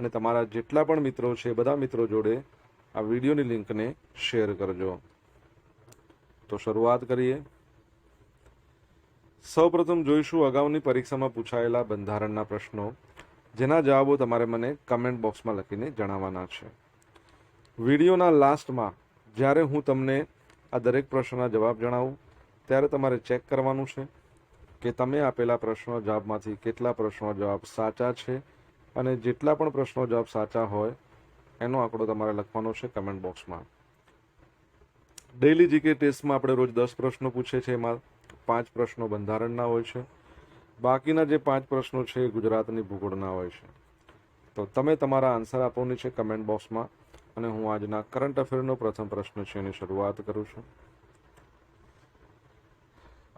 અને તમારા જેટલા પણ મિત્રો છે, બધા મિત્રો જોડે આ વિડીયોની લિંકને શેર કરજો. તો શરૂઆત કરીએ. સૌપ્રથમ જોઈશું અગાઉની પરીક્ષામાં પૂછાયેલા બંધારણના પ્રશ્નો, જેના જવાબો તમારે મને કમેન્ટ બોક્સમાં લખીને જણાવવાના છે. વિડીયોના લાસ્ટમાં, જ્યારે હું તમને આ દરેક પ્રશ્નના જવાબ જણાવું, ત્યારે તમારે ચેક કરવાનું છે કે તમે આપેલા પ્રશ્નો જવાબમાંથી કેટલા પ્રશ્નો જવાબ સાચા છે અને જેટલા પણ પ્રશ્નો જવાબ સાચા હોય, એનો આંકડો તમારે લખવાનો છે કમેન્ટ બોક્સમાં ડેઇલી જીકે ટેસ્ટમાં આપણે રોજ દસ પ્રશ્નો પૂછે છે, એમાં પાંચ પ્રશ્નો બંધારણના હોય છે. બાકીના જે પાંચ પ્રશ્નો છે એ ગુજરાતની ભૂગોળના હોય છે. તો તમે તમારા આન્સર આપવાની છે કમેન્ટ બોક્સમાં અને હું આજના કરંટ અફેરનો પ્રથમ પ્રશ્ન છે એની શરૂઆત કરું છું.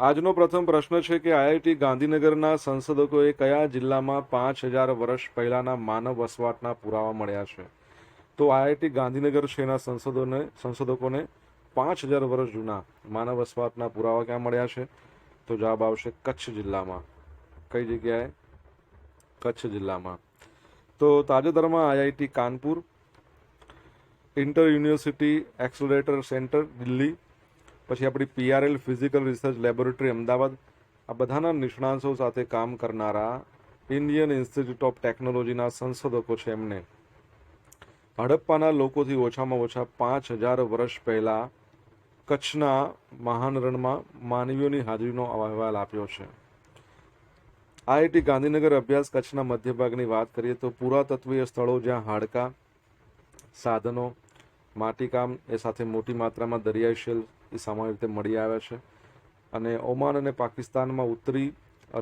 આજનો પ્રથમ પ્રશ્ન છે કે આઈઆઈટી ગાંધીનગરના સંશોધકોએ કયા જિલ્લામાં પાંચ હજાર વર્ષ પહેલાના માનવ વસવાટના પુરાવા મળ્યા છે? તો આઈઆઈટી ગાંધીનગર છે એના સંશોધોને સંશોધકોને પાંચ હજાર વર્ષ જૂના માનવ વસવાટના પુરાવા ક્યાં મળ્યા છે? તો જવાબ આવશે કચ્છ જિલ્લામાં. કઈ જગ્યાએ? કચ્છ જિલ્લામાં. તો તાજેતરમાં IIT Kanpur, inter university accelerator centre, Delhi પછી આપણી PRL physical research laboratory Ahmedabad. આ બધાના નિષ્ણાંતો સાથે કામ કરનારા ઇન્ડિયન ઇન્સ્ટિટ્યૂટ ઓફ ટેકનોલોજીના સંશોધકો છે એમને. હડપ્પાના લોકોથી ઓછામાં ઓછા પાંચ હજાર વર્ષ પહેલાં કચ્છના મહાન રણમાં માનવીઓની હાજરીનો અહેવાલ આપ્યો છે. આઈઆઈટી ગાંધીનગર અભ્યાસ કચ્છના મધ્ય ભાગની વાત કરીએ તો પુરાતત્વીય સ્થળો જ્યાં હાડકા, સાધનો, માટીકામ એ સાથે મોટી માત્રામાં દરિયાઈ શેલ એ સામાન્ય રીતે મળી આવ્યા છે. અને ઓમાન અને પાકિસ્તાનમાં ઉત્તરી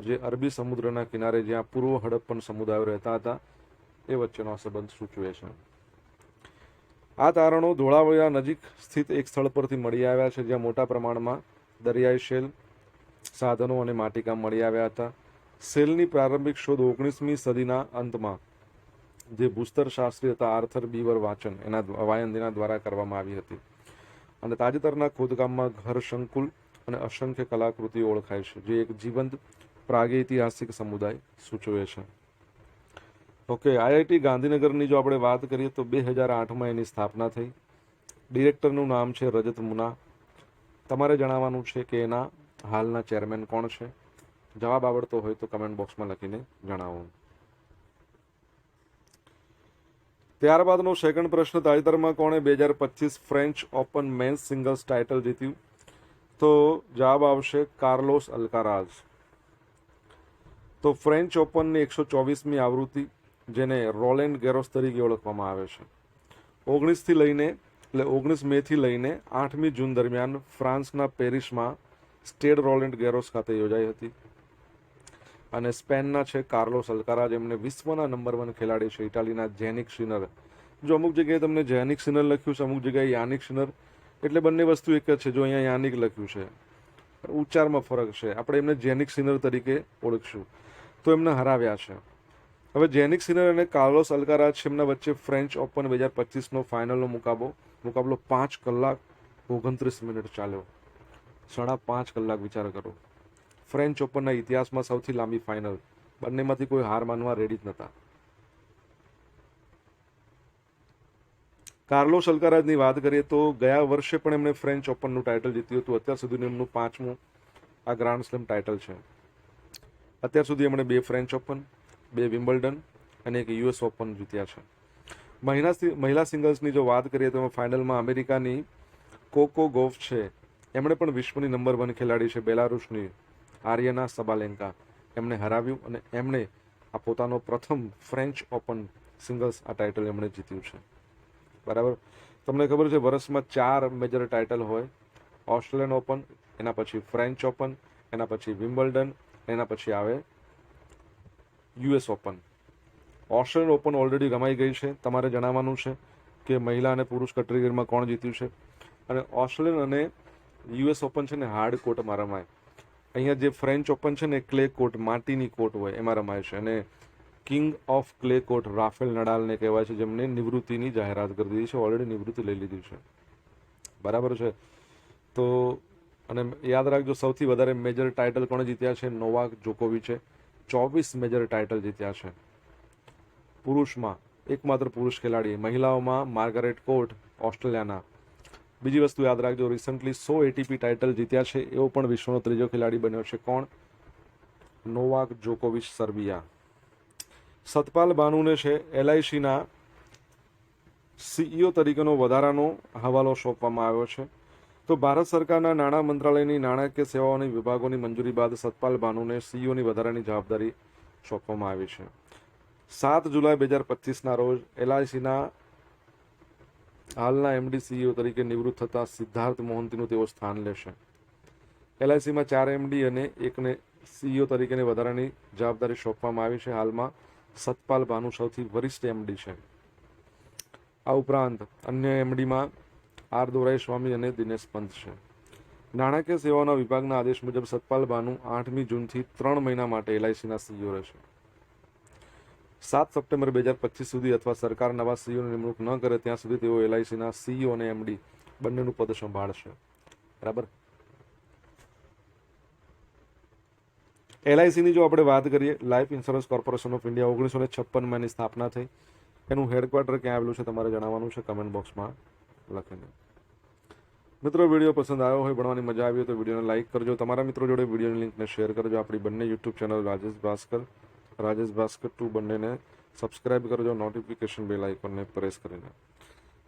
જે અરબી સમુદ્રના કિનારે જ્યાં પૂર્વ હડપ્પન સમુદાયો રહેતા હતા, એ વચ્ચેનો સંબંધ સૂચવે છે. આ તારણો ધોળાવીરા નજીક સ્થિત એક સ્થળ પરથી મળી આવ્યા છે, જ્યાં મોટા પ્રમાણમાં દરિયાઈ શેલ, સાધનો અને માટીકામ મળી આવ્યા હતા. સેલની પ્રારંભિક શોધ ઓગણીસમી સદીના અંતમાં, જે ભૂસ્તર શાસ્ત્રી હતા આર્થર બીવર વાચન એના વાયન દ્વારા કરવામાં આવી હતી. અને તાજેતરના ખોદકામમાં ઘર સંકુલ અને અસંખ્ય કલાકૃતિઓ ઓળખાય છે, જે એક જીવંત પ્રાગૈતિહાસિક સમુદાય સૂચવે છે. ઓકે આઈઆઈટી ગાંધીનગરની જો આપણે વાત કરીએ તો બે હજાર આઠમાં એની સ્થાપના થઈ. ડિરેક્ટરનું નામ છે રજત મુના. તમારે જણાવવાનું છે કે એના હાલના ચેરમેન કોણ છે? જવાબ આવડતો હોય તો કમેન્ટ બોક્સમાં લખીને જણાવો. ત્યારબાદનો સેકન્ડ પ્રશ્ન, તાજેતરમાં કોણે બે હજાર પચીસ French Open men's singles title જીત્યું? તો જવાબ આવશે કાર્લોસ અલ્કારાઝ. તો ફ્રેન્ચ ઓપનની એકસો ચોવીસમી આવૃત્તિ, જેને રોલેન્ડ ગેરોસ તરીકે ઓળખવામાં આવે છે. ઓગણીસથી લઈને, એટલે ઓગણીસ મેથી લઈને આઠમી જૂન દરમિયાન ફ્રાન્સના પેરિસમાં સ્ટેડ રોલેન્ડ ગેરોસ ખાતે યોજાઈ હતી. અને સ્પેનના છે કાર્લોસ અલ્કારાજ એમને વિશ્વના નંબર વન ખેલાડી છે ઇટાલીના જેનિક સિનર જો અમુક જગ્યાએ તમને જેનિક સિનર લખ્યું છે, અમુક જગ્યાએ યાનિક સિનર એટલે બંને વસ્તુ એક જ છે, જો અહીંયા યાનિક લખ્યું છે. ઉચ્ચારમાં ફરક છે. આપણે એમને જેનિક સિનર તરીકે ઓળખશું. તો એમને હરાવ્યા છે. હવે જેનિક સિનર અને કાર્લોસ અલ્કારાજ છે, એમના વચ્ચે ફ્રેન્ચ ઓપન બે હજાર પચીસનો ફાઇનલનો મુકાબલો મુકાબલો પાંચ કલાક ઓગણત્રીસ મિનિટ ચાલ્યો. સાડા પાંચ કલાક વિચાર કરો. ફ્રેન્ચ ઓપનના ઇતિહાસમાં સૌથી લાંબી ફાઇનલ બંનેમાંથી કોઈ હાર માનવા રેડી જ નહોતા કાર્લો સલકારાજની વાત કરીએ તો ગયા વર્ષે પણ એમણે ફ્રેન્ચ ઓપનનું ટાઇટલ જીત્યું હતું. અત્યાર સુધીનું એમનું પાંચમું આ ગ્રાન્ડ સ્લેમ ટાઇટલ છે. અત્યાર સુધી એમણે બે ફ્રેન્ચ ઓપન બે વિમ્બલ્ડન અને એક યુએસ ઓપન જીત્યા છે. મહિલા મહિલા સિંગલ્સની જો વાત કરીએ તો એમાં ફાઇનલમાં અમેરિકાની કોકો ગોફ છે. એમણે પણ વિશ્વની નંબર વન ખેલાડી છે. બેલારુસની આર્યના સબાલેન્કા. એમણે હરાવ્યું અને એમણે આ પોતાનો પ્રથમ ફ્રેન્ચ ઓપન સિંગલ્સ આ ટાઇટલ એમણે જીત્યું છે. બરાબર? તમને ખબર છે વર્ષમાં ચાર મેજર ટાઇટલ હોય. ઓસ્ટ્રેલિયન ઓપન, એના પછી ફ્રેન્ચ ઓપન, એના પછી વિમ્બલ્ડન, એના પછી આવે US Open. Australian Open already રમાઈ ગઈ છે. તમારે જણાવવાનું છે કે મહિલા અને પુરુષ કેટેગરીમાં કોણ જીત્યું છે? અને ઓસ્ટ્રેલિયન અને યુએસ ઓપન છે ને, હાર્ડ કોર્ટમાં રમાય. અહીંયા જે ફ્રેન્ચ ઓપન છે ને ક્લે કોર્ટ માટીની કોર્ટ હોય, એમાં રમાય છે. અને king of clay court Rafael નડાલને કહેવાય છે જેમને નિવૃત્તિની જાહેરાત કરી દીધી છે ઓલરેડી નિવૃત્તિ લઈ લીધી છે. બરાબર છે? તો, અને યાદ રાખજો, સૌથી વધારે મેજર ટાઇટલ કોણે જીત્યા છે? નોવાક જોકોવિચે ચોવીસ મેજર ટાઇટલ જીત્યા છે. પુરુષમાં, એકમાત્ર પુરુષ ખેલાડી, મહિલાઓમાં માર્ગારેટ કોર્ટ ઓસ્ટ્રેલિયાના બીજી વસ્તુ યાદ રાખજો રિસન્ટલી સો એટીપી ટાઇટલ જીત્યા છે, એવો પણ વિશ્વનો ત્રીજો ખેલાડી બન્યો છે. કોણ? નોવાક જોકોવિચ સર્બિયા. સતપાલ બાનુને છે, એલઆઈસીના સીઈઓ તરીકેનો વધારાનો હવાલો સોંપવામાં આવ્યો છે. તો ભારત સરકારના નાણાં મંત્રાલયની નાણાકીય સેવાઓની વિભાગોની મંજૂરી બાદ સતપાલ બાનુને સીઈઓની વધારાની જવાબદારી સોંપવામાં આવી છે. સાત જુલાઈ બે હજાર પચીસના રોજ એલઆઈસીના હાલના એમડી સીઈઓ તરીકે નિવૃત્ત થતા સિદ્ધાર્થ મોહંતીનું તેઓ સ્થાન લેશે. એલઆઈસીમાં ચાર એમડી અને એકને સીઈઓ તરીકેની વધારાની જવાબદારી સોંપવામાં આવી છે. હાલમાં સતપાલ ભાનુ સૌથી વરિષ્ઠ એમડી છે. આ ઉપરાંત અન્ય એમડીમાં આર દોરાઈ સ્વામી અને દિનેશ પંત છે. નાણાકીય સેવાઓના વિભાગના આદેશ મુજબ સતપાલ ભાનુ આઠમી જૂનથી ત્રણ મહિના માટે એલઆઈસીના સીઈઓ રહેશે. સાત સપ્ટેમ્બર બે હજાર પચીસ સુધી અથવા સરકાર નવા સીઈઓની નિમણૂક ન કરે ત્યાં સુધી તેઓ એલઆઈસીના સીઈઓ અને એમડી બંનેનું પદ સંભાળશે. બરાબર? એલઆઈસીની જો આપણે વાત કરીએ life insurance corporation of India ઓગણીસો ને છપ્પનમાં એની સ્થાપના થઈ. એનું હેડક્વાર્ટર ક્યાં આવેલું છે તમારે જણાવવાનું છે કમેન્ટ બોક્સમાં લખીને. મિત્રો, વીડિયો પસંદ આવ્યો હોય, ભણવાની મજા આવી હોય તો વિડીયોને લાઇક કરજો. તમારા મિત્રો જોડે વિડીયોની લિંકને શેર કરજો. આપણી બંને YouTube channel Rajesh Bhaskar Rajesh Bhaskar two બંનેને સબસ્ક્રાઇબ કરજો નોટિફિકેશન બેલ આઇકોનને પ્રેસ કરીને.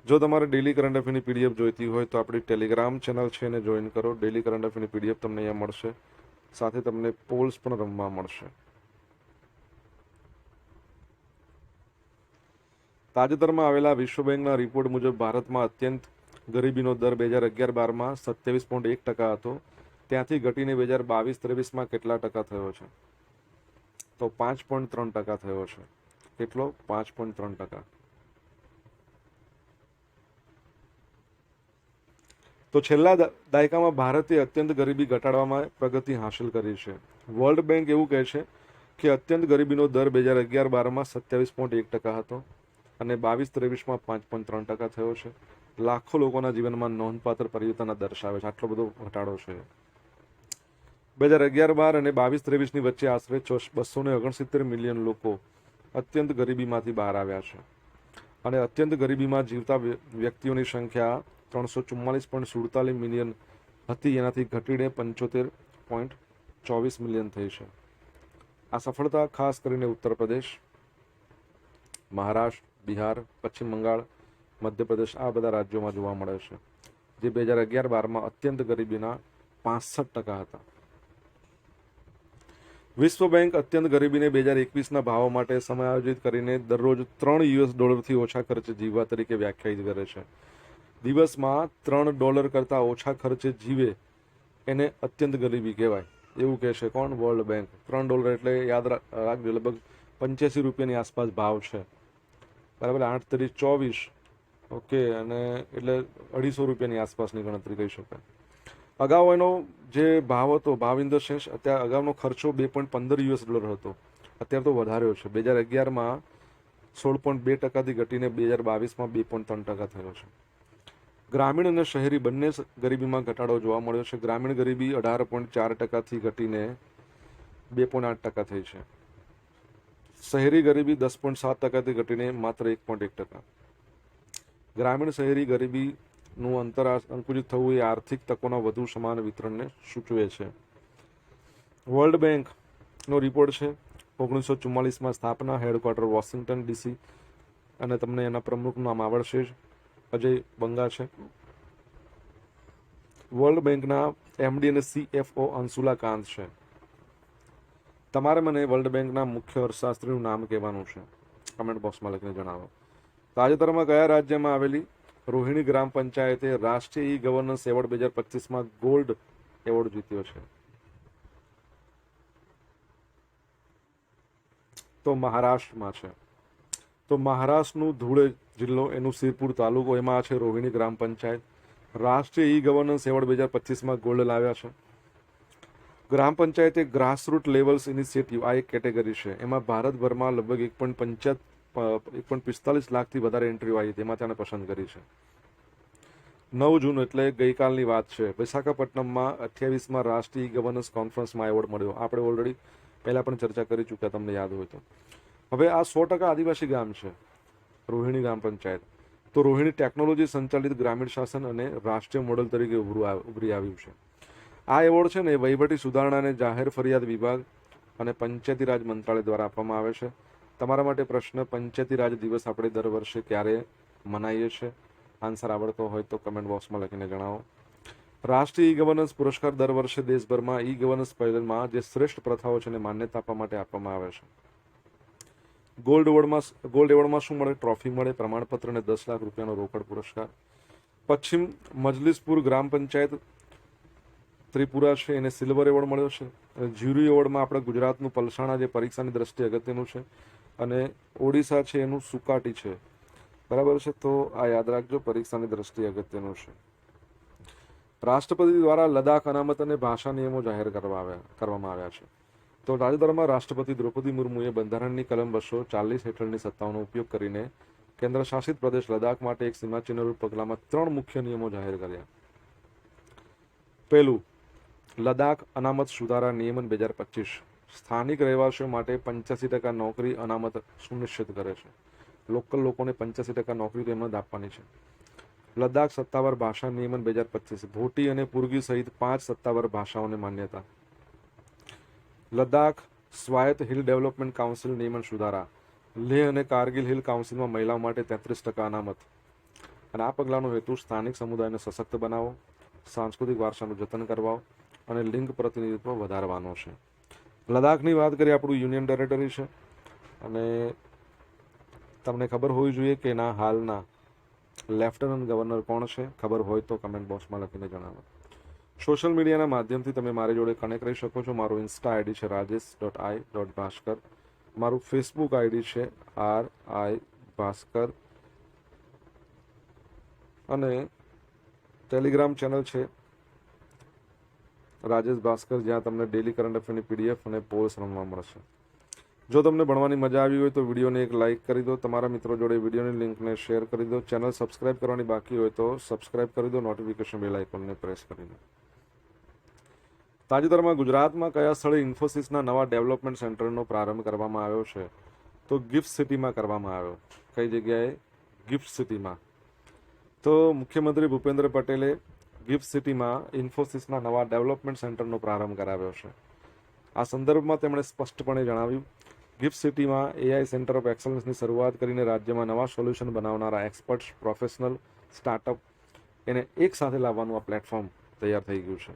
જો તમારે ડેલી કરંટ અફેરની પીડીએફ જોઈતી હોય તો આપણી ટેલિગ્રામ ચેનલ છે એને જોઈન કરો. ડેલી કરંટ અફેરની પીડીએફ તમને અહીંયા મળશે. સાથે તમને પોલ્સ પણ રમવા મળશે. તાજેતરમાં આવેલા વિશ્વ બેંકના રિપોર્ટ મુજબ ભારતમાં અત્યંત ગરીબીનો દર બે હજાર અગિયાર બારમાં સત્યાવીસ પોઈન્ટ એક ટકા હતો. ત્યાંથી ઘટીને બે હજાર બાવીસ ત્રેવીસમાં કેટલા ટકા થયો છે? તો પાંચ પોઈન્ટ ત્રણ ટકા થયો છે. કેટલો? પાંચ પોઈન્ટ ત્રણ ટકા. તો છેલ્લા દાયકામાં ભારતે અત્યંત ગરીબી ઘટાડવામાં પ્રગતિ હાંસલ કરી છે. વર્લ્ડ બેંક એવું કહે છે કે અત્યંત ગરીબીનો દર બે હજાર અગિયાર બારમાં સત્યાવીસ પોઈન્ટ એક ટકા હતો અને બાવીસ ત્રેવીસમાં પાંચ પોઈન્ટ ત્રણ ટકા થયો છે. લાખો લોકોના જીવનમાં નોંધપાત્ર પરિવર્તન દર્શાવે છે. આટલો બધો ઘટાડો છે. બે હજાર અગિયાર બાર અને બાવીસ ત્રેવીસની વચ્ચે આશરે બસો ને ઓગણસિત્તેર મિલિયન લોકો અત્યંત ગરીબીમાંથી બહાર આવ્યા છે. અને અત્યંત ગરીબીમાં જીવતા વ્યક્તિઓની સંખ્યા ત્રણસો ચુમ્માલીસ પોઈન્ટ સુડતાલીસ મિલિયન હતી. એનાથી ઘટીને પંચોતેર પોઈન્ટ ચોવીસ મિલિયન થઈ છે. આ સફળતા ખાસ કરીને ઉત્તર પ્રદેશ, મહારાષ્ટ્ર, બિહાર, પશ્ચિમ બંગાળ, મધ્યપ્રદેશ આ બધા રાજ્યોમાં જોવા મળે છે, જે બે હજાર અગિયાર બારમાં અત્યંત ગરીબીના પાસઠ ટકા હતા. વિશ્વ બેંક અત્યંત ગરીબીને બે હજાર એકવીસના ભાવો માટે સમાયોજિત કરીને દરરોજ ત્રણ યુએસ ડોલરથી ઓછા ખર્ચે જીવવા તરીકે વ્યાખ્યાયિત કરે છે. દિવસમાં ત્રણ ડોલર કરતાં ઓછા ખર્ચે જીવે એને અત્યંત ગરીબી કહેવાય. એવું કહે છે કોણ? World bank. ત્રણ ડોલર એટલે યાદ રાખજો, લગભગ પંચ્યાસી રૂપિયાની આસપાસ ભાવ છે. બરાબર, આઠ તરી ચોવીસ. ઓકે, અને એટલે અઢીસો રૂપિયાની આસપાસની ગણતરી કહી શકાય. અગાઉ એનો જે ભાવ હતો ભાવ સેન્સ અત્યારે અગાઉનો ખર્ચો બે પોઈન્ટ પંદર યુએસ ડોલર હતો. અત્યારે તો વધાર્યો છે. બે હજાર અગિયારમાં સોળ પોઈન્ટ બે ટકાથી ઘટીને બે હજાર બાવીસમાં બે પોઈન્ટ ત્રણ ટકા થયો છે. ગ્રામીણ અને શહેરી બંને ગરીબીમાં ઘટાડો જોવા મળ્યો છે. ગ્રામીણ ગરીબી અઢાર પોઈન્ટ ચાર ટકાથી ઘટીને બે પોઈન્ટ આઠ ટકા થઈ છે. શહેરી ગરીબી દસ પોઈન્ટ સાત ટકાથી ઘટીને માત્ર એક પોઈન્ટ એક ટકા. ગ્રામીણ શહેરી ગરીબીનું અંતર અંકુચિત થવું એ આર્થિક તકોના વધુ સમાન વિતરણને સૂચવે છે. વર્લ્ડ બેંકનો રિપોર્ટ છે. ઓગણીસો ચુમ્માલીસમાં સ્થાપના હેડક્વાર્ટર વોશિંગ્ટન ડીસી અને તમને એના પ્રમુખનું નામ આવડશે જ. અજય બંગા છે. વર્લ્ડ બેંકના એમડી અને સીએફઓ અંશુલા કાંત છે. તમારે મને વર્લ્ડ બેંકના મુખ્ય અર્થશાસ્ત્રીનું નામ કહેવાનું છે. કમેન્ટ બોક્સમાં લખીને જણાવો. તાજેતરમાં કયા રાજ્યમાં આવેલી રોહિણી ગ્રામ પંચાયતે રાષ્ટ્રીય ઈ ગવર્નન્સ એવોર્ડ બે હજાર પચીસમાં ગોલ્ડ એવોર્ડ જીત્યો છે. તો મહારાષ્ટ્રમાં છે. તો મહારાષ્ટ્રનું ધૂળે જિલ્લો, એનું સિરપુર તાલુકો, એમાં છે રોહિણી ગ્રામ પંચાયત. રાષ્ટ્રીય ઈ ગવર્નન્સ એવોર્ડ બે હજાર પચીસમાં ગોલ્ડ લાવ્યા છે. ગ્રામ પંચાયતે ગ્રાસરૂટ લેવલ્સ ઇનિશિયેટિવ આ એક કેટેગરી છે. એમાં ભારતભરમાં લગભગ એક પોઈન્ટ પંચાયત એક પણ પિસ્તાલીસ લાખથી વધારે એન્ટ્રીઓ આવી તેમાં તેને પસંદ કરી છે. નવ જૂન એટલે ગઈકાલની વાત છે. વિશાખાપટ્ટનમમાં અઠ્યાવીસમાં રાષ્ટ્રીય ગવર્નન્સ કોન્ફરન્સમાં એવોર્ડ મળ્યો. આપણે ઓલરેડી પહેલાં પણ ચર્ચા કરી ચૂક્યા, તમને યાદ હોય તો. હવે આ સો ટકા આદિવાસી ગામ છે, રોહિણી ગ્રામ પંચાયત. તો રોહિણી ટેકનોલોજી સંચાલિત ગ્રામીણ શાસન અને રાષ્ટ્રીય મોડલ તરીકે ઉભરું આવ્યું છે. આ એવોર્ડ છે ને વહીવટી સુધારણા અને જાહેર ફરિયાદ વિભાગ અને પંચાયતી રાજ મંત્રાલય દ્વારા આપવામાં આવે છે. તમારા માટે પ્રશ્ન પંચાયતી રાજ દિવસ આપણે દર વર્ષે ક્યારે મનાવીએ છીએ આન્સર આવડતો હોય તો કમેન્ટ બોક્સમાં લખીને જણાવો. રાષ્ટ્રીય ઈ ગવર્નન્સ પુરસ્કાર દર વર્ષે દેશભરમાં ઈ ગવર્નન્સ પહેલમાં જે શ્રેષ્ઠ પ્રથાઓ છે એને માન્યતા આપવા માટે આપવામાં આવે છે. ગોલ્ડ એવોર્ડમાં ગોલ્ડ એવોર્ડમાં શું મળે? ટ્રોફી મળે, પ્રમાણપત્ર અને દસ લાખ રૂપિયાનો રોકડ પુરસ્કાર. પશ્ચિમ મજલિસપુર ગ્રામ પંચાયત ત્રિપુરા છે, એને સિલ્વર એવોર્ડ મળ્યો છે. જ્યુરી એવોર્ડમાં આપણે ગુજરાતનું પલસાણા જે પરીક્ષાની દ્રષ્ટિએ અગત્યનું છે. અને ઓડિશા છે એનું સુકાટી છે. બરાબર છે? તો આ યાદ રાખજો, પરીક્ષાની દ્રષ્ટિએ અગત્યનું છે. રાષ્ટ્રપતિ દ્વારા લદાખ અનામત અને ભાષા નિયમો જાહેર કરવા આવ્યા, કરવામાં આવ્યા છે. તો તાજેતરમાં રાષ્ટ્રપતિ દ્રૌપદી મુર્મુએ બંધારણની કલમ બસો ચાલીસ હેઠળની સત્તાઓનો ઉપયોગ કરીને કેન્દ્ર શાસિત પ્રદેશ લદાખ માટે એક સીમાચિહ્નરૂપ પગલામાં ત્રણ મુખ્ય નિયમો જાહેર કર્યા. પહેલું લદાખ અનામત સુધારા નિયમન બે હજાર પચીસ. સ્થાનિક રહેવાસીઓ માટે પંચ્યાસી ટકા નોકરી અનામત સુનિશ્ચિત કરે છે. લોકલ લોકોને પંચ્યાસી ટકા નોકરી તેમને આપવાની છે. લદ્દાખ સત્તાવાર ભાષા નિયમન બે હજાર પચીસ, ભોટી અને પુર્ગી સહિત પાંચ સત્તાવાર ભાષાઓને માન્યતા. લદ્દાખ સ્વાયત્ત હિલ ડેવલપમેન્ટ કાઉન્સિલ નિયમન સુધારા. લેહ અને કારગિલ હિલ કાઉન્સિલમાં મહિલાઓ માટે તેત્રીસ ટકા અનામત. અને આ પગલાંનો હેતુ સ્થાનિક સમુદાયને સશક્ત બનાવો, સાંસ્કૃતિક વારસાનું જતન કરવા અને લિંગ પ્રતિનિધિત્વ વધારવાનો છે. લદ્દાખની વાત કરીએ, આપણું યુનિયન ટેરેટરી છે. અને તમને ખબર હોવી જોઈએ કે એના હાલના લેફ્ટનન્ટ ગવર્નર કોણ છે? ખબર હોય તો કમેન્ટ બોક્સમાં લખીને જણાવો. સોશિયલ મીડિયાના માધ્યમથી તમે મારી જોડે કનેક્ટ રહી શકો છો. મારું ઇન્સ્ટા આઈડી છે Rajesh dot I dot Bhaskar મારું ફેસબુક આઈડી છે આર આઈ ભાસ્કર. અને ટેલિગ્રામ ચેનલ છે રાજેશ ભાસ્કર, જ્યાં તમને ડેલી કરંટ અફેરની પીડીએફ અને પોલ્સ રમવા મળશે. જો તમને ભણવાની મજા આવી હોય તો વિડીયોને એક લાઇક કરી દો, તમારા મિત્રો જોડે વિડીયોની લિંકને શેર કરી દો, ચેનલ સબસ્ક્રાઇબ કરવાની બાકી હોય તો સબસ્ક્રાઇબ કરી દો નોટિફિકેશન બેલ આઇકોનને પ્રેસ કરી દો. તાજેતરમાં ગુજરાતમાં કયા સ્થળે ઇન્ફોસિસના નવા ડેવલપમેન્ટ સેન્ટરનો પ્રારંભ કરવામાં આવ્યો છે? તો ગિફ્ટ સિટીમાં કરવામાં આવ્યો. કઈ જગ્યાએ? ગિફ્ટ સિટીમાં તો મુખ્યમંત્રી ભૂપેન્દ્ર પટેલે ગિફ્ટ સિટીમાં ઇન્ફોસિસના નવા ડેવલપમેન્ટ સેન્ટરનો પ્રારંભ કરાવ્યો છે. આ સંદર્ભમાં તેમણે સ્પષ્ટપણે જણાવ્યું, ગિફ્ટ સિટીમાં એઆઈ સેન્ટર ઓફ એક્સલન્સની શરૂઆત કરીને રાજ્યમાં નવા સોલ્યુશન બનાવનારા એક્સપર્ટ્સ, પ્રોફેશનલ, સ્ટાર્ટઅપ એને એક સાથે લાવવાનું આ પ્લેટફોર્મ તૈયાર થઈ ગયું છે.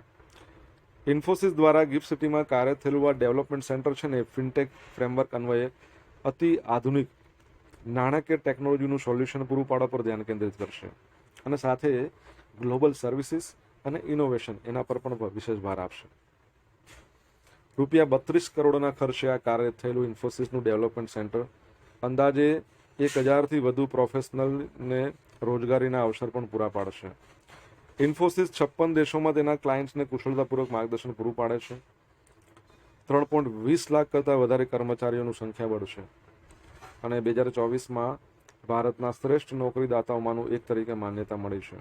ઇન્ફોસિસ દ્વારા ગિફ્ટ સિટીમાં કાર્ય થયેલું આ ડેવલપમેન્ટ સેન્ટર છે ને ફિનટેક ફ્રેમવર્ક અન્વયે અતિ આધુનિક, નાણાકીય ટેકનોલોજીનું સોલ્યુશન પૂરું પાડવા પર ધ્યાન કેન્દ્રિત કરશે. અને સાથે ગ્લોબલ સર્વિસીસ અને ઇનોવેશન એના પર પણ વિશેષ ભાર આપશે. રૂપિયા બત્રીસ કરોડના ખર્ચે આ કાર્ય થયેલું ઇન્ફોસિસનું ડેવલપમેન્ટ સેન્ટર. અંદાજે એક હજારથી વધુ પ્રોફેશનલને રોજગારીના અવસર પણ પૂરા પાડશે. ઇન્ફોસિસ છપ્પન દેશોમાં તેના ક્લાયન્ટ્સને કુશળતાપૂર્વક માર્ગદર્શન પૂરું પાડે છે. ત્રણ પોઈન્ટ વીસ લાખ કરતાં વધારે કર્મચારીઓનું સંખ્યા વધશે અને બે હજાર ચોવીસમાં ભારતના શ્રેષ્ઠ નોકરીદાતાઓમાંનું એક તરીકે માન્યતા મળી છે.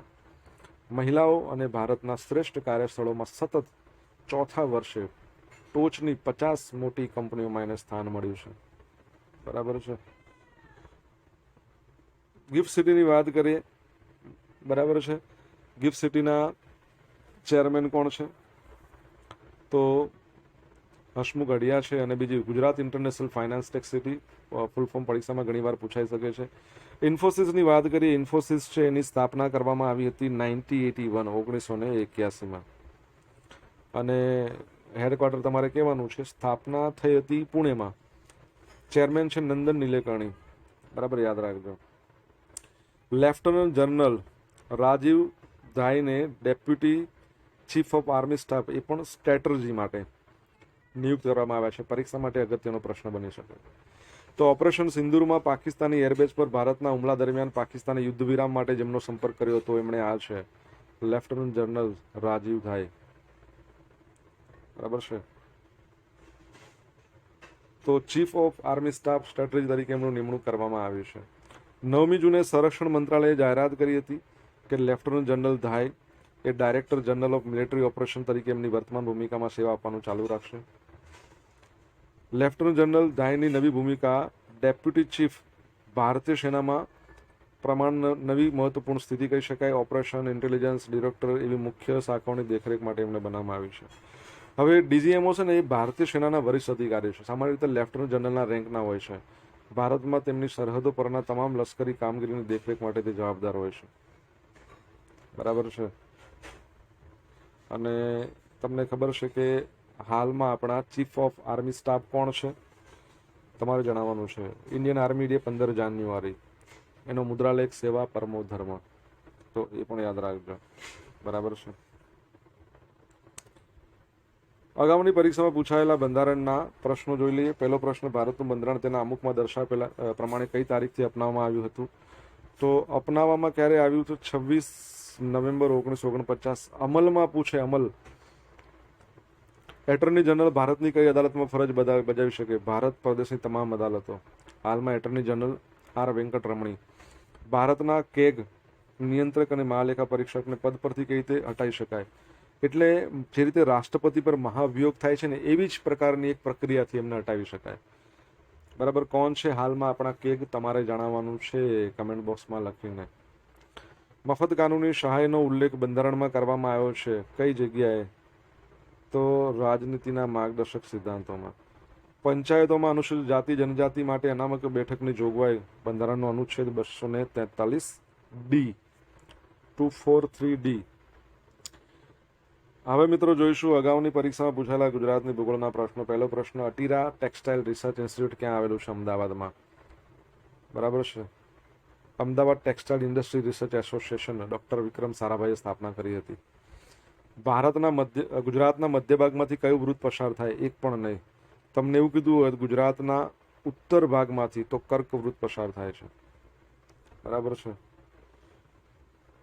મહિલાઓ અને ભારતના શ્રેષ્ઠ કાર્યસ્થળોમાં સતત ચોથા વર્ષે ટોચની પચાસ મોટી કંપનીઓમાં એને સ્થાન મળ્યું છે. બરાબર છે? ગિફ્ટ સિટીની વાત કરીએ. બરાબર છે? ગિફ્ટ સિટીના ચેરમેન કોણ છે? તો હસમુખ અડિયા છે અને બીજી Gujarat international finance tech city full form પરીક્ષામાં ઘણીવાર પૂછાઈ શકે છે. ઇન્ફોસિસની વાત કરીએ, ઇન્ફોસિસ છે એની સ્થાપના કરવામાં આવી હતી નાઇન્ટી એટી વન ઓગણીસો ને એક્યાસીમાં. અને હેડક્વાર્ટર તમારે કહેવાનું છે, સ્થાપના થઈ હતી પુણેમાં. ચેરમેન છે નંદન નિલેકર્ણી. બરાબર યાદ રાખજો. Lieutenant general Rajiv ધાઈને deputy chief of army staff, એ પણ સ્ટ્રેટર્જી માટે. નિયુક્ત કરવામાં આવ્યા છે. પરીક્ષા માટે અગત્યનો પ્રશ્ન બની શકે. તો ઓપરેશન સિંદુરમાં પાકિસ્તાની એરબેઝ પર ભારતના હુમલા દરમિયાન પાકિસ્તાને યુદ્ધ વિરામ માટે જેમનો સંપર્ક કર્યો હતો, એમણે આ છે. લેફ્ટનન્ટ જનરલ રાજીવ ઘાઈ બરાબર છે? તો chief of army staff strategy તરીકે એમનું નિમણૂક કરવામાં આવ્યું છે. નવમી જૂને સંરક્ષણ મંત્રાલયે જાહેરાત કરી હતી કે lieutenant general Ghai A director general of military operation તરીકે એમની વર્તમાન ભૂમિકામાં સેવા આપવાનું ચાલુ રાખશે. લેફ્ટનન્ટ જનરલ ધાયની નવી ભૂમિકા ડેપ્યુટી ચીફ ભારતીય સેનામાં પ્રમાણ નવી મહત્વપૂર્ણ સ્થિતિ કહી શકાય. ઓપરેશન ઇન્ટેલિજન્સ ડિરેક્ટર એવી મુખ્ય શાખાઓની દેખરેખ માટે એમને બનાવવામાં આવી છે. હવે ડીજીએમઓ છે ને એ ભારતીય સેનાના વરિષ્ઠ અધિકારી છે. સામાન્ય રીતે લેફ્ટનન્ટ જનરલના રેન્કના હોય છે. ભારતમાં તેમની સરહદો પરના તમામ લશ્કરી કામગીરીની દેખરેખ માટે તે જવાબદાર હોય છે. બરાબર છે? અને તમને ખબર છે કે હાલમાં આપણા ચીફ ઓફ આર્મી સ્ટાફ કોણ છે? તમારે જણાવવાનું છે. ઇન્ડિયન આર્મી ડે પંદર જાન્યુઆરી. એનો મુદ્રાલેખ સેવા પરમો ધર્મ. તો એ પણ યાદ રાખજો. બરાબર છે? અગાઉની પરીક્ષામાં પૂછાયેલા બંધારણના પ્રશ્નો જોઈ લઈએ. પહેલો પ્રશ્ન, ભારતનું બંધારણ તેના અમુકમાં દર્શાવેલા પ્રમાણે કઈ તારીખથી અપનાવવામાં આવ્યું હતું? તો અપનાવવામાં ક્યારે આવ્યું હતું? છવ્વીસ નવેમ્બર ઓગણીસો ઓગણપચાસ. અમલમાં પૂછે અમલ. એટર્ની જનરલ ભારતની કઈ અદાલતમાં ફરજ બજાવી શકે? ભારત પ્રદેશની તમામ અદાલતો. હાલમાં એટર્ની જનરલ આર. વેંકટરમણી ભારતના કેગ નિયંત્રક અને મહાલેખા પરીક્ષકને પદ પરથી કઈ રીતે હટાવી શકાય? એટલે જે રીતે રાષ્ટ્રપતિ પર મહાભિયોગ થાય છે ને, એવી જ પ્રકારની એક પ્રક્રિયાથી એમને હટાવી શકાય. બરાબર? કોણ છે હાલમાં આપણા કેગ? તમારે જણાવવાનું છે કમેન્ટ બોક્સમાં લખીને. મફત કાનૂની સહાયનો ઉલ્લેખ બંધારણમાં કરવામાં આવ્યો છે. કઈ જગ્યાએ? તો રાજનીતિના માર્ગદર્શક સિદ્ધાંતોમાં. પંચાયતોમાં અનુસૂચિત જાતિ, જનજાતિ માટે અનામત બેઠકની જોગવાઈ બંધારણનો અનુચ્છેદ બસો ને તેતાલીસ D, two four three D. હવે મિત્રો જોઈશું અગાઉની પરીક્ષામાં પૂછાયેલા ગુજરાતની ભૂગોળના પ્રશ્નો. પહેલો પ્રશ્ન, અટીરા ટેક્સટાઇલ રિસર્ચ ઇન્સ્ટિટ્યૂટ ક્યાં આવેલું છે અમદાવાદમાં? બરાબર છે. Ahmedabad textile industry research association doctor Vikram સારાભાઈએ સ્થાપના કરી હતી. ભારતના મધ્ય ગુજરાતના મધ્ય ભાગમાંથી કયું વૃત્ત પસાર થાય એક પણ નહીં. તમને એવું કીધું હોય ગુજરાતના ઉત્તર ભાગમાંથી તો કર્ક વૃત્ત પસાર થાય છે. બરાબર છે?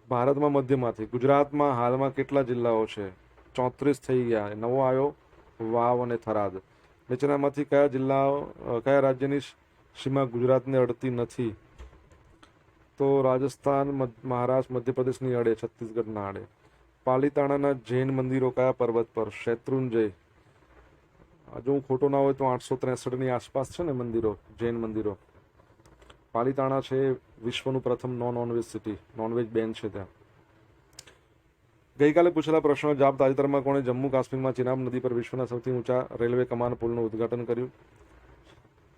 ભારતમાં મધ્યમાંથી. ગુજરાતમાં હાલમાં કેટલા જિલ્લાઓ છે? ચોત્રીસ થઈ ગયા. નવો આવ્યો, વાવ અને થરાદ. નીચેનામાંથી કયા જિલ્લાઓ કયા રાજ્યની સીમા ગુજરાતને અડતી નથી? તો રાજસ્થાન મહારાષ્ટ્ર, મધ્યપ્રદેશની અડે છત્તીસગઢના આડે. પાલીતાણાના જૈન મંદિરો કયા પર્વત પર? શેત્રુંજય. જો હું ખોટો ના હોય તો આઠસો ત્રેસઠની આસપાસ છે ને મંદિરો, જૈન મંદિરો. પાલીતાણા છે, વિશ્વનું પ્રથમ નોન નોનવેજ સિટી નોનવેજ બેન છે ત્યાં. ગઈકાલે પૂછેલા પ્રશ્નો જવાબ તાજેતરમાં કોણે જમ્મુ કાશ્મીરમાં ચિનાબ નદી પર વિશ્વના સૌથી ઊંચા રેલવે કમાન પુલનું ઉદ્ઘાટન કર્યું?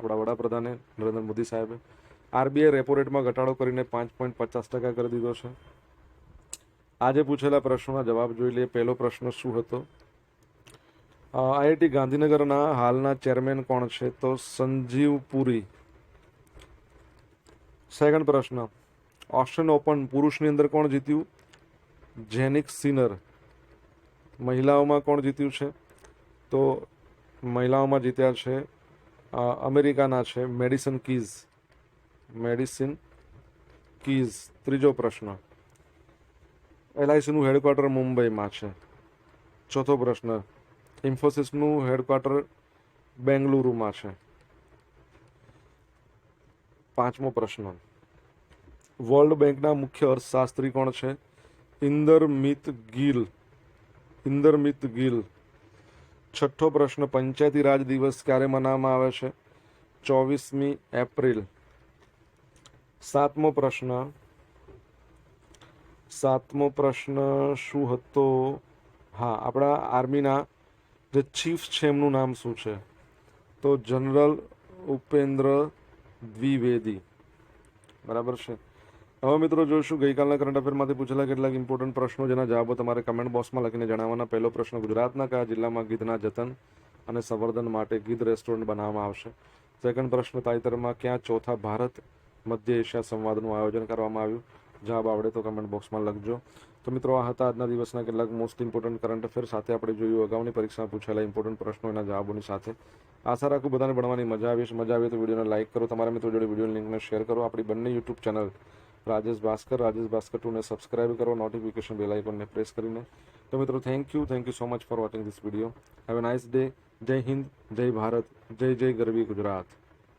આપણા વડાપ્રધાને, નરેન્દ્ર મોદી સાહેબે. આરબીઆઈ રેપો રેટમાં ઘટાડો કરીને પાંચ પોઈન્ટ પચાસ ટકા કરી દીધો છે. આજે પૂછેલા પ્રશ્નોના જવાબ જોઈ લઈએ. પહેલો પ્રશ્ન શું હતો? આઈઆઈટી ગાંધીનગરના હાલના ચેરમેન કોણ છે? તો સંજીવ પુરી. સેકન્ડ પ્રશ્ન, ઓસ્ટ્રેલિયન ઓપન પુરુષની અંદર કોણ જીત્યું? Jannik Sinner. મહિલાઓમાં કોણ જીત્યું છે? તો મહિલાઓમાં જીત્યા છે અમેરિકાના છે, મેડિસન કીઝ. Medicine keys. ત્રીજો પ્રશ્ન એલઆઈસીનું હેડક્વાર્ટર મુંબઈમાં છે. ચોથો પ્રશ્ન ઇન્ફોસિસનું હેડક્વાર્ટર બેંગલુરુમાં છે. પાંચમો પ્રશ્ન વર્લ્ડ બેંકના મુખ્ય અર્થશાસ્ત્રી કોણ છે? ઇન્દરમિત ગિલ. ઇન્દરમિત ગિલ. છઠ્ઠો પ્રશ્ન, પંચાયતી રાજ દિવસ ક્યારે મનાવવામાં આવે છે? ચોવીસમી એપ્રિલ. સાતમો પ્રશ્ન સાતમો પ્રશ્ન શું હતો? હા, આપણા આર્મીના જે ચીફ છે એમનું નામ શું છે? તો જનરલ ઉપેન્દ્ર દ્વિવેદી. બરાબર છે? હવે મિત્રો જોઈશું, ગઈકાલના કરંટ અફેરમાંથી પૂછેલા કેટલાક ઇમ્પોર્ટન્ટ પ્રશ્નો, જેના જવાબો તમારે કમેન્ટ બોક્સમાં લખીને જણાવવાના. પહેલો પ્રશ્ન, ગુજરાતના કયા જિલ્લામાં ગીધના જતન અને સંવર્ધન માટે ગીધ રેસ્ટોરન્ટ બનાવવામાં આવશે? સેકન્ડ પ્રશ્ન, તાજેતરમાં ક્યાં ચોથા ભારત મધ્ય એશિયા સંવાદનું આયોજન કરવામાં આવ્યું? જવાબ આવડે તો કમેન્ટ બોક્સમાં લખજો. તો મિત્રો, આ હતા આજના દિવસના કેટલાક મોસ્ટ ઇમ્પોર્ટન્ટ કરંટ અફેર સાથે આપણે જોયું અગાઉની પરીક્ષામાં પૂછાયેલા ઇમ્પોર્ટન્ટ પ્રશ્નો, એના જવાબોની સાથે. આશા રાખું બધાને ભણવાની મજા આવી હશે. મજા આવી તો વિડીયોને લાઇક કરો. તમારા મિત્રો જોડે વીડિયો લિંકને શેર કરો. આપણી બંને યુટ્યુબ ચેનલ રાજેશ ભાસ્કર રાજેશ ભાસ્કર ટુને સબસ્ક્રાઇબ કરો. નોટિફિકેશન બેલ આઇકોનને પ્રેસ કરીને. તો મિત્રો thank you thank you so much for watching this video have a nice day Jai Hind Jai Bharat જય જય ગરવી ગુજરાત